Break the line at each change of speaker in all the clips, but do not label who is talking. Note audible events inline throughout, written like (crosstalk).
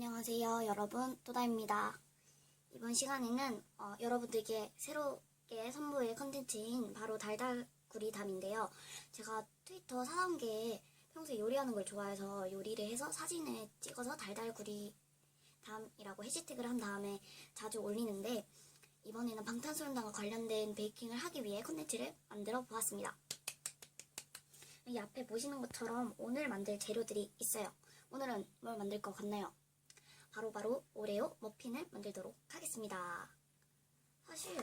안녕하세요, 여러분. 또다입니다. 이번 시간에는 어, 여러분들께 새롭게 선보일 컨텐츠인 바로 달달구리 담인데요. 제가 트위터 사단계에 평소에 요리하는 걸 좋아해서 요리를 해서 사진을 찍어서 달달구리 담이라고 해시태그를 한 다음에 자주 올리는데 이번에는 방탄소년단과 관련된 베이킹을 하기 위해 컨텐츠를 만들어 보았습니다. 이 앞에 보시는 것처럼 오늘 만들 재료들이 있어요. 오늘은 뭘 만들 것 같나요? 바로바로 오레오 머핀을 만들도록 하겠습니다. 사실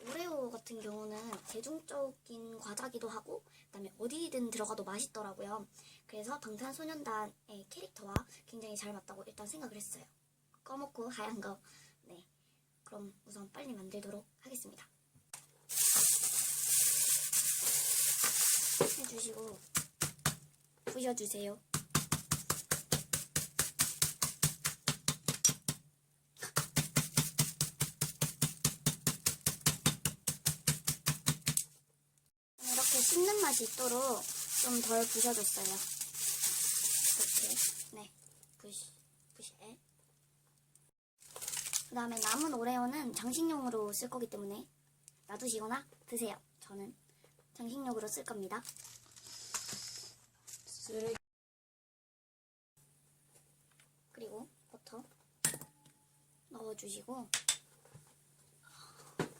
오레오 같은 경우는 대중적인 과자기도 하고 그다음에 어디든 들어가도 맛있더라고요. 그래서 방탄소년단의 캐릭터와 굉장히 잘 맞다고 일단 생각을 했어요. 검었고 하얀 거. 네. 그럼 우선 빨리 만들도록 하겠습니다. 해주시고 부셔주세요. 씹는 맛이 있도록 좀 덜 부셔줬어요. 이렇게, 네, 부시, 부시에. 그 다음에 남은 오레오는 장식용으로 쓸 거기 때문에 놔두시거나 드세요. 저는 장식용으로 쓸 겁니다.
쓰레기
그리고 버터 넣어주시고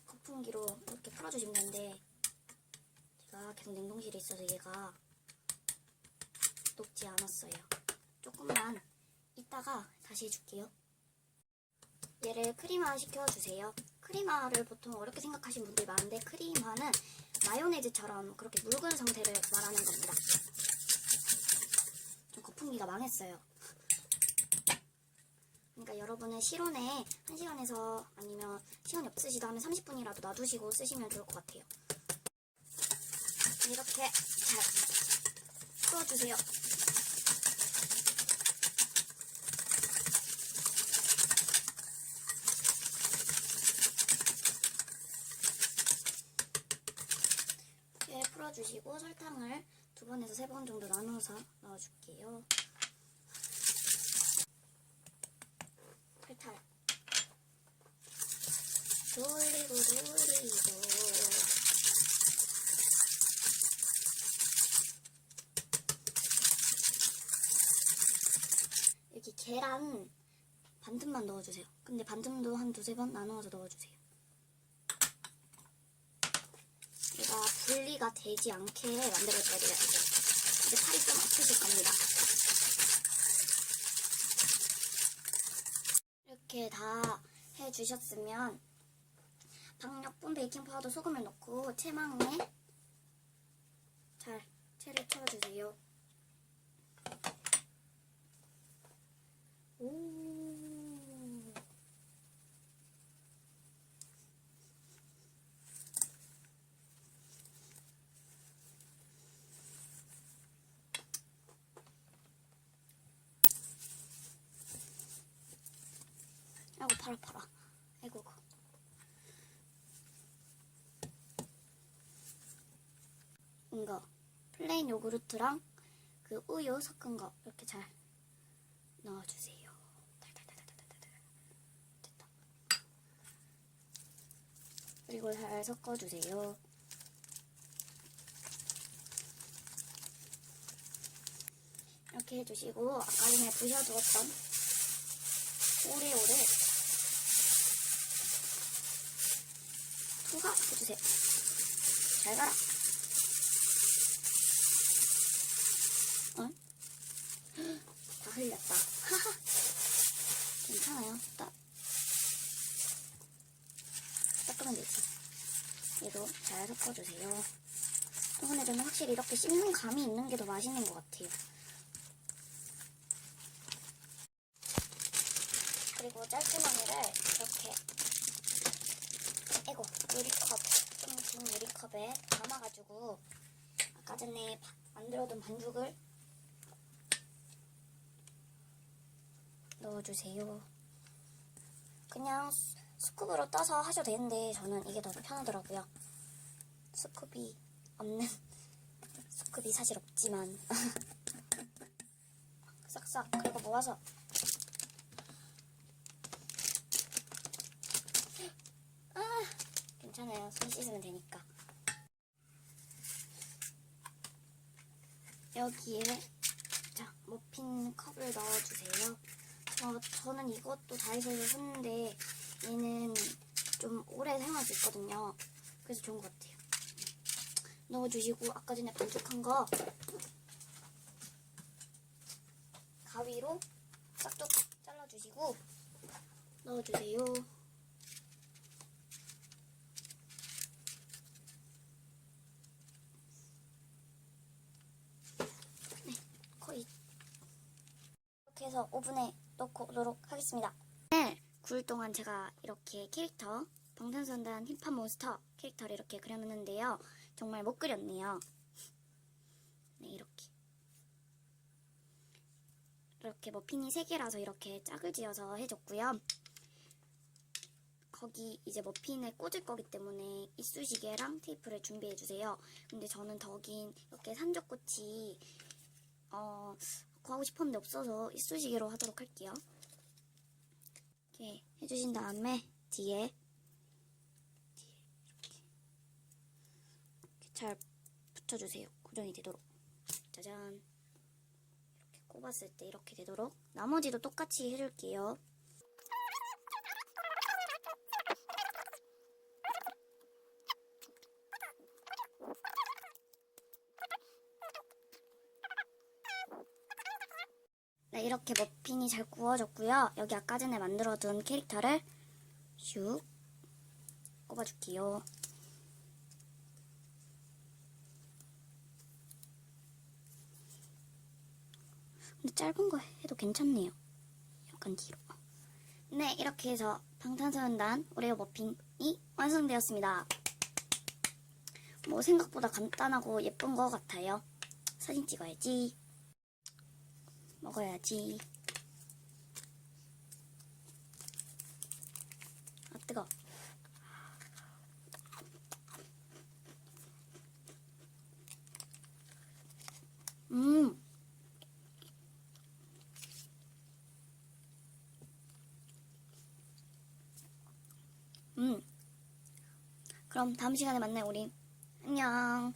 거품기로 이렇게 풀어주시면 되는데 제가 계속 냉동실에 있어서 얘가 녹지 않았어요. 조금만 이따가 다시 해줄게요. 얘를 크림화 시켜주세요. 크림화를 보통 어렵게 생각하시는 분들이 많은데 크림화는 마요네즈처럼 그렇게 묽은 상태를 말하는 겁니다. 좀 거품기가 망했어요. 그러니까 여러분은 실온에 1시간에서 아니면 시간이 없으시다 하면 30분이라도 놔두시고 쓰시면 좋을 것 같아요. 이렇게 잘 풀어주세요. 풀어주시고 설탕을 두 번에서 세 번 정도 나눠서 넣어줄게요. 탈탈. 돌리고 돌리고. 여기 계란 반틈만 넣어주세요. 근데 반틈도 한 두세 번 나누어서 넣어주세요. 얘가 분리가 되지 않게 만들어줘야 돼요. 이제, 팔이 좀 아프실 겁니다. 이렇게 다 해주셨으면 박력분 베이킹 파우더 소금을 넣고 체망에 잘 채를 채워주세요. 오. 아이고 팔아 팔아. 아이고. 이거 플레인 요구르트랑 그 우유 섞은 거 이렇게 잘 넣어주세요 달달달달달달달. 됐다 그리고 잘 섞어주세요 이렇게 해주시고 아까 전에 부셔두었던 오레오를 투하해주세요. 잘 가라. 어? (gasps) 다 흘렸다. (laughs) 하하. 괜찮아요. 딱. 닦으면 되지. 얘도 잘 섞어주세요. 저는 확실히 이렇게 씹는 감이 있는 게 더 맛있는 것 같아요. 그리고 짤주머니를 이렇게 에고 유리컵 좀긴 유리컵에 담아가지고 아까 전에 바- 만들어둔 반죽을 넣어주세요. 그냥 스쿱으로 떠서 하셔도 되는데 저는 이게 더 편하더라고요. 스쿱이 없는 (laughs) 스쿱이 사실 없지만 (laughs) 싹싹 그리고 모아서 (gasps) 아 괜찮아요. 손 씻으면 되니까 여기에 자 머핀 컵을 넣어주세요. 어, 저는 이것도 다이소에서 샀는데 얘는 좀 오래 사용할 수 있거든요. 그래서 좋은 것 같아요. 넣어주시고 아까 전에 반죽한 거 가위로 싹둑 잘라주시고 넣어주세요. 네, 거의 이렇게 해서 오븐에 넣고 오도록 하겠습니다. 네, 구울 동안 제가 이렇게 캐릭터 방탄소년단 힙합 몬스터 캐릭터를 이렇게 그려놨는데요. 정말 못 그렸네요. 네, 이렇게. 이렇게 머핀이 3개라서 이렇게 짝을 지어서 해줬고요. 거기 이제 머핀에 꽂을 거기 때문에 이쑤시개랑 테이프를 준비해 주세요. 근데 저는 덕인 이렇게 산적꽃이 어 구하고 싶었는데 없어서 이쑤시개로 하도록 할게요. 이렇게 해주신 다음에 뒤에 이렇게 이렇게 잘 붙여주세요. 고정이 되도록. 짜잔. 이렇게 꼽았을 때 이렇게 되도록 나머지도 똑같이 해줄게요. 네, 이렇게 머핀이 잘 구워졌고요. 여기 아까 전에 만들어둔 캐릭터를 슉 꼽아줄게요. 근데 짧은 거 해도 괜찮네요. 약간 뒤로. 네, 이렇게 해서 방탄소년단 오레오 머핀이 완성되었습니다. 뭐 생각보다 간단하고 예쁜 것 같아요. 사진 찍어야지. 먹어야지. 아, 뜨거. 음. 음. 그럼 다음 시간에 만나요, 우리. 안녕.